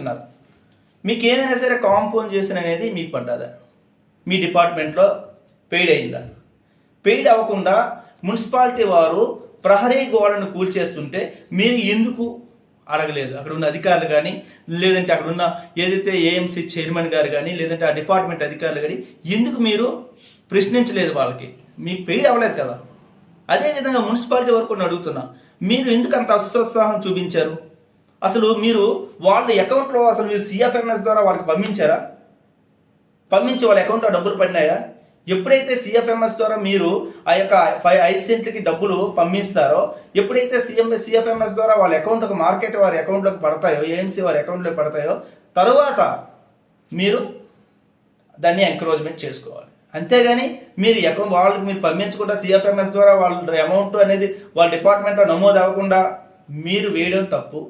చెప్తున్నారు. మీకు ఏమైనా సరే కాంపోజిషన్ అనేది మీకు పడ్డదా? మీ డిపార్ట్మెంట్లో పెయిడ్ అయిందా? పెయిడ్ అవ్వకుండా మున్సిపాలిటీ వారు ప్రహరీ గోడను కూల్చేస్తుంటే మీరు ఎందుకు అడగలేదు? అక్కడ ఉన్న అధికారులు కానీ లేదంటే అక్కడ ఉన్న ఏదైతే ఏఎంసీ చైర్మన్ గారు కానీ లేదంటే ఆ డిపార్ట్మెంట్ అధికారులు కానీ ఎందుకు మీరు ప్రశ్నించలేదు వాళ్ళకి? మీకు పెయిడ్ అవ్వలేదు కదా? అదేవిధంగా మున్సిపాలిటీ వరకు నేను అడుగుతున్నా మీరు ఎందుకు అంత అస్వత్సాహం చూపించారు? అసలు మీరు వాళ్ళ అకౌంట్లో అసలు మీరు సిఎఫ్ఎంఎస్ ద్వారా వాళ్ళకి పంపించారా? పంపించి వాళ్ళ అకౌంట్లో డబ్బులు పడినాయా? ఎప్పుడైతే సిఎఫ్ఎంఎస్ ద్వారా మీరు ఆ యొక్క ఫైవ్ ఐదు సెంట్లకి డబ్బులు పంపిస్తారో ఎప్పుడైతే సిఎం సిఎఫ్ఎంఎస్ ద్వారా వాళ్ళ అకౌంట్కి మార్కెట్ వారి అకౌంట్లోకి పడతాయో ఏఎంసీ వారి అకౌంట్లోకి పడతాయో తరువాత మీరు దాన్ని ఎంకరేజ్మెంట్ చేసుకోవాలి. అంతేగాని మీరు అకౌంట్ వాళ్ళకి మీరు పంపించకుండా సిఎఫ్ఎంఎస్ ద్వారా వాళ్ళ అమౌంట్ అనేది వాళ్ళ డిపార్ట్మెంట్లో నమోదు అవ్వకుండా మీరు వేయడం తప్పు.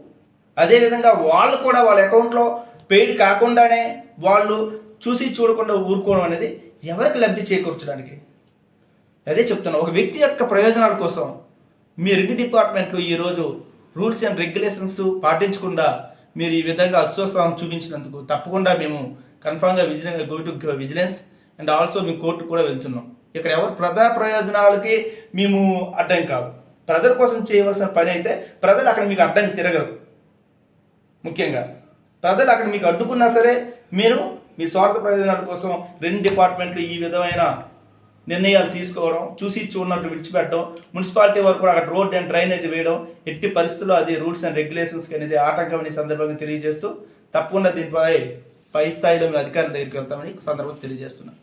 అదేవిధంగా వాళ్ళు కూడా వాళ్ళ అకౌంట్లో పెయిడ్ కాకుండానే వాళ్ళు చూసి చూడకుండా ఊరుకోవడం అనేది ఎవరికి లబ్ధి చేకూర్చడానికి? అదే చెప్తున్నా ఒక వ్యక్తి యొక్క ప్రయోజనాల కోసం మీ రెవెన్యూ డిపార్ట్మెంట్లో ఈరోజు రూల్స్ అండ్ రెగ్యులేషన్స్ పాటించకుండా మీరు ఈ విధంగా అస్వస్థం చూపించినందుకు తప్పకుండా మేము కన్ఫామ్గా vigilance go to vigilance and also me court కూడా వెళ్తున్నాం. ఇక్కడ ఎవరు ప్రజా ప్రయోజనాలకి మేము అడ్డం కాదు. ప్రజల కోసం చేయవలసిన పని అయితే ప్రజలు అక్కడ మీకు అడ్డం తిరగరు. ముఖ్యంగా. ప్రజలు అక్కడ మీకు అడ్డుకున్నా సరే మీరు మీ స్వార్థ ప్రయోజనాల కోసం రెండు డిపార్ట్మెంట్లు ఈ విధమైన నిర్ణయాలు తీసుకోవడం చూసి చూడనట్టు విడిచిపెట్టడం మున్సిపాలిటీ వరకు కూడా అక్కడ రోడ్ అండ్ డ్రైనేజ్ వేయడం ఎట్టి పరిస్థితుల్లో అది రూల్స్ అండ్ రెగ్యులేషన్స్కి అనేది ఆటంకం అనే సందర్భంగా తెలియజేస్తూ తప్పకుండా దీనిపై పై స్థాయిలో మీ అధికారుల దగ్గరికి వెళ్తామని సందర్భంగా తెలియజేస్తున్నాను